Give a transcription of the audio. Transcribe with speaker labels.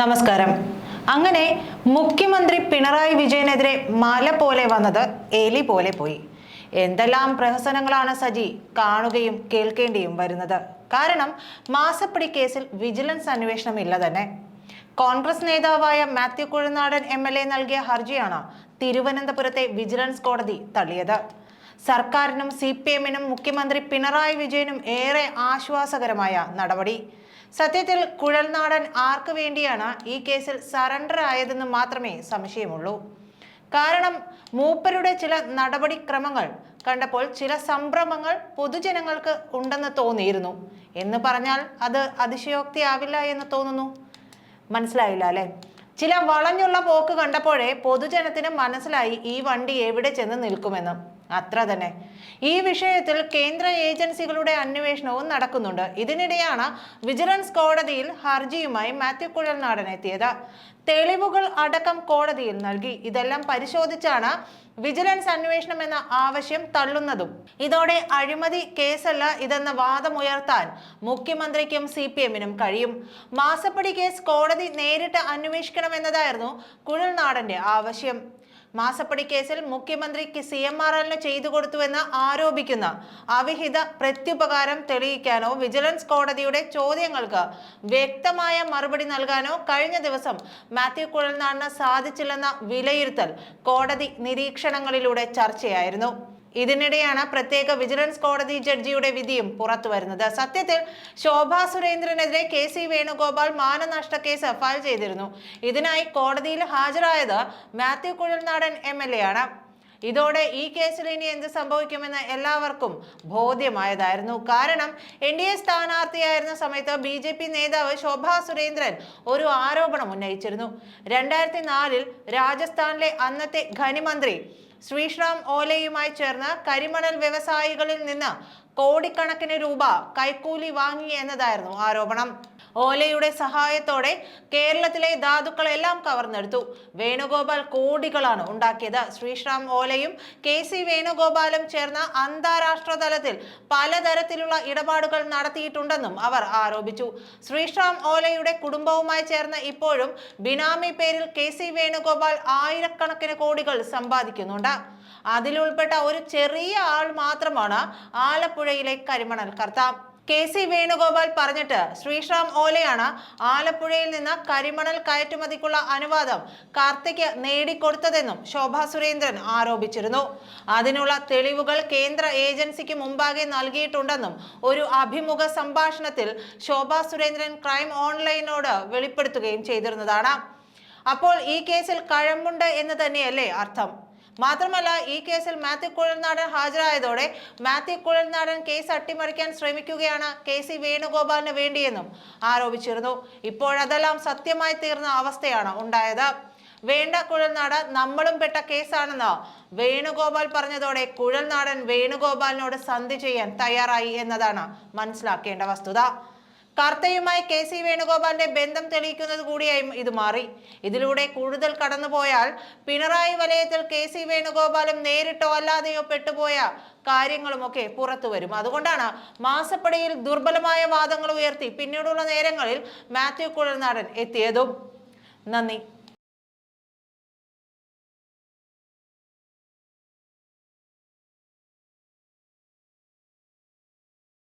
Speaker 1: നമസ്കാരം. അങ്ങനെ മുഖ്യമന്ത്രി പിണറായി വിജയനെതിരെ മല പോലെ വന്നത് എലി പോലെ പോയി. എന്തെല്ലാം പ്രഹസനങ്ങളാണ് സജി കാണുകയും കേൾക്കേണ്ടിയും വരുന്നത്. കാരണം മാസപ്പടി കേസിൽ വിജിലൻസ് അന്വേഷണം ഇല്ല തന്നെ. കോൺഗ്രസ് നേതാവായ Mathew Kuzhalnadan M L A നൽകിയ ഹർജിയാണ് തിരുവനന്തപുരത്തെ വിജിലൻസ് കോടതി തള്ളിയത്. സർക്കാരിനും സി പി എമ്മിനും മുഖ്യമന്ത്രി പിണറായി വിജയനും ഏറെ ആശ്വാസകരമായ നടപടി. സത്യത്തിൽ കുഴൽനാടൻ ആർക്ക് വേണ്ടിയാണ് ഈ കേസിൽ സറണ്ടർ ആയതെന്ന് മാത്രമേ സംശയമുള്ളൂ. കാരണം മൂപ്പരുടെ ചില നടപടിക്രമങ്ങൾ കണ്ടപ്പോൾ ചില സംഭ്രമങ്ങൾ പൊതുജനങ്ങൾക്ക് ഉണ്ടെന്ന് തോന്നിയിരുന്നു. എന്ന് പറഞ്ഞാൽ അത് അതിശയോക്തിയാവില്ല എന്ന് തോന്നുന്നു. മനസ്സിലായില്ല അല്ലെ? ചില വളഞ്ഞുള്ള പോക്ക് കണ്ടപ്പോഴേ പൊതുജനത്തിന് മനസ്സിലായി ഈ വണ്ടി എവിടെ ചെന്ന് നിൽക്കുമെന്ന്. അത്ര തന്നെ. ഈ വിഷയത്തിൽ കേന്ദ്ര ഏജൻസികളുടെ അന്വേഷണവും നടക്കുന്നുണ്ട്. ഇതിനിടെയാണ് വിജിലൻസ് കോടതിയിൽ ഹർജിയുമായി മാത്യു കുഴൽനാടൻ എത്തിയത്. തെളിവുകൾ അടക്കം കോടതിയിൽ നൽകി. ഇതെല്ലാം പരിശോധിച്ചാണ് വിജിലൻസ് അന്വേഷണം എന്ന ആവശ്യം തള്ളുന്നതും. ഇതോടെ അഴിമതി കേസല്ല ഇതെന്ന വാദമുയർത്താൻ മുഖ്യമന്ത്രിക്കും സി പി എമ്മിനും കഴിയും. മാസപ്പടി കേസ് കോടതി നേരിട്ട് അന്വേഷിക്കണമെന്നതായിരുന്നു കുഴൽനാടന്റെ ആവശ്യം. മാസപ്പടി കേസിൽ മുഖ്യമന്ത്രിക്ക് സി എം ആർ എല്ലിന് ചെയ്തു കൊടുത്തുവെന്ന് ആരോപിക്കുന്ന അവിഹിത പ്രത്യുപകാരം തെളിയിക്കാനോ വിജിലൻസ് കോടതിയുടെ ചോദ്യങ്ങൾക്ക് വ്യക്തമായ മറുപടി നൽകാനോ കഴിഞ്ഞ ദിവസം മാത്യു കുഴൽനാടിന് സാധിച്ചില്ലെന്ന വിലയിരുത്തൽ കോടതി നിരീക്ഷണങ്ങളിലൂടെ ചർച്ചയായിരുന്നു. ഇതിനിടെയാണ് പ്രത്യേക വിജിലൻസ് കോടതി ജഡ്ജിയുടെ വിധിയും പുറത്തു വരുന്നത്. സത്യത്തിൽ ശോഭാ സുരേന്ദ്രനെതിരെ കെ സി വേണുഗോപാൽ മാനനഷ്ട കേസ് ഫയൽ ചെയ്തിരുന്നു. ഇതിനായി കോടതിയിൽ ഹാജരായത് Mathew Kuzhalnadan M L A ആണ്. ഇതോടെ ഈ കേസിൽ ഇനി എന്ത് സംഭവിക്കുമെന്ന് എല്ലാവർക്കും ബോധ്യമായതായിരുന്നു. കാരണം എൻ ഡി എ സ്ഥാനാർത്ഥിയായിരുന്ന സമയത്ത് ബി ജെ പി നേതാവ് ശോഭാ സുരേന്ദ്രൻ ഒരു ആരോപണം ഉന്നയിച്ചിരുന്നു. രണ്ടായിരത്തി നാലിൽ രാജസ്ഥാനിലെ അന്നത്തെ ഖനിമന്ത്രി ശ്രീശ്രാം ഓലയുമായി ചേർന്ന് കരിമണൽ വ്യവസായികളിൽ നിന്ന് കോടിക്കണക്കിന് രൂപ കൈക്കൂലി വാങ്ങി എന്നതായിരുന്നു ആരോപണം. ഓലയുടെ സഹായത്തോടെ കേരളത്തിലെ ധാതുക്കളെല്ലാം കവർന്നെടുത്തു. വേണുഗോപാൽ കോടികളാണ് ഉണ്ടാക്കിയത്. ശ്രീശ്രാം ഓലയും കെ സി വേണുഗോപാലും ചേർന്ന് അന്താരാഷ്ട്ര തലത്തിൽ പലതരത്തിലുള്ള ഇടപാടുകൾ നടത്തിയിട്ടുണ്ടെന്നും അവർ ആരോപിച്ചു. ശ്രീശ്രാം ഓലയുടെ കുടുംബവുമായി ചേർന്ന് ഇപ്പോഴും ബിനാമി പേരിൽ കെ സി വേണുഗോപാൽ ആയിരക്കണക്കിന് കോടികൾ സമ്പാദിക്കുന്നുണ്ട്. അതിലുൾപ്പെട്ട ഒരു ചെറിയ ആൾ മാത്രമാണ് ആലപ്പുഴയിലെ കരിമണൽ കർത്ത കെ സി വേണുഗോപാൽ പറഞ്ഞിട്ട് ശ്രീശ്രാം ഓലയാണ് ആലപ്പുഴയിൽ നിന്ന് കരിമണൽ കയറ്റുമതിക്കുള്ള അനുവാദം കാർത്തിക് നേടിക്കൊടുത്തതെന്നും ശോഭാ സുരേന്ദ്രൻ ആരോപിച്ചിരുന്നു. അതിനുള്ള തെളിവുകൾ കേന്ദ്ര ഏജൻസിക്ക് മുമ്പാകെ നൽകിയിട്ടുണ്ടെന്നും ഒരു അഭിമുഖ സംഭാഷണത്തിൽ ശോഭാ സുരേന്ദ്രൻ ക്രൈം ഓൺലൈനോട് വെളിപ്പെടുത്തുകയും ചെയ്തിരുന്നതാണ്. അപ്പോൾ ഈ കേസിൽ കഴമ്പുണ്ട് എന്ന് തന്നെയല്ലേ അർത്ഥം? മാത്രമല്ല ഈ കേസിൽ മാത്യു കുഴൽനാടൻ ഹാജരായതോടെ മാത്യു കുഴൽനാടൻ കേസ് അട്ടിമറിക്കാൻ ശ്രമിക്കുകയാണ് കെ സി വേണുഗോപാലിന് വേണ്ടിയെന്നും ആരോപിച്ചിരുന്നു. ഇപ്പോഴതെല്ലാം സത്യമായി തീർന്ന അവസ്ഥയാണ് ഉണ്ടായത്. വേണ്ട കുഴൽനാട് നമ്മളും പെട്ട കേസാണെന്ന് വേണുഗോപാൽ പറഞ്ഞതോടെ കുഴൽനാടൻ വേണുഗോപാലിനോട് സന്ധി ചെയ്യാൻ തയ്യാറായി എന്നതാണ് മനസ്സിലാക്കേണ്ട വസ്തുത. കർത്തയുമായി കെ സി വേണുഗോപാലിന്റെ ബന്ധം തെളിയിക്കുന്നത് കൂടിയായും ഇത് മാറി. ഇതിലൂടെ കൂടുതൽ കടന്നുപോയാൽ പിണറായി വലയത്തിൽ കെ സി വേണുഗോപാലും നേരിട്ടോ അല്ലാതെയോ പെട്ടുപോയ കാര്യങ്ങളുമൊക്കെ പുറത്തു വരും. അതുകൊണ്ടാണ് മാസപ്പടിയിൽ ദുർബലമായ വാദങ്ങൾ ഉയർത്തി പിന്നീടുള്ള നേരങ്ങളിൽ മാത്യു കുഴൽനാടൻ എത്തിയതും. നന്ദി.